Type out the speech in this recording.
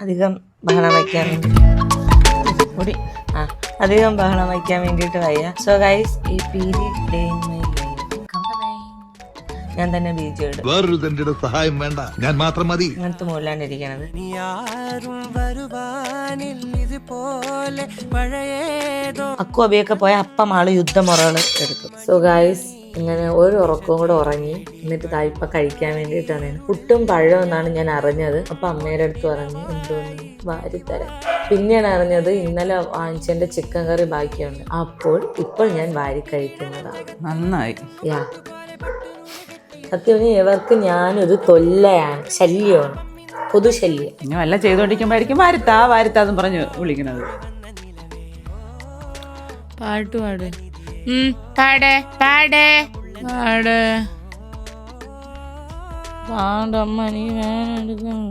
അധികം ബഹളം വയ്ക്കാൻ വേണ്ടി. ആ അധികം ബഹളം വയ്ക്കാൻ വേണ്ടിയിട്ട് വയ്യ. സോ ഗൈസ് ഈ പീരീഡ് ഡേ ഞാൻ തന്നെ ബീജം ഇടും. വേറൊരു സഹായം വേണ്ട. ഞാൻ മാത്രം മതി. അങ്ങനത്തെ മൂലാണ്ടിരിക്കണത് അക്കു അബിയൊക്കെ പോയ അപ്പം ആൾ യുദ്ധമുറകൾ എടുക്കും. സോ ഗൈസ് ഇങ്ങനെ ഒരു ഉറക്കവും കൂടെ ഉറങ്ങി എന്നിട്ട് തായ്പ കഴിക്കാൻ വേണ്ടിയിട്ടാണ്. പുട്ടും പഴവും എന്നാണ് ഞാൻ അറിഞ്ഞത്. അപ്പൊ അമ്മയുടെ അടുത്ത് പറഞ്ഞു എന്തോന്ന് വാരിത്തരാം. പിന്നെയാണ് അറിഞ്ഞത് ഇന്നലെ വാങ്ങിച്ചതിന്റെ ചിക്കൻ കറി ബാക്കിയുണ്ട്. അപ്പോൾ ഇപ്പോൾ ഞാൻ വാരി കഴിക്കുന്നതാണ്. നന്നായി. യാ. സത്യം ഇവർക്ക് ഞാനൊരു തൊല്ലയാണ് ശല്യമാണ്. പൊതുശല്യം ഇനി വല്ല ചെയ്തോണ്ടിരിക്കുമ്പോഴായിരിക്കും വാരുത്താ എന്ന് പറഞ്ഞു വിളിക്കുന്നത് പാട്ട് പാട്. ഉം, പാട് പാട് പാട് പാടമ്മ നീ വേനെടുക്കണം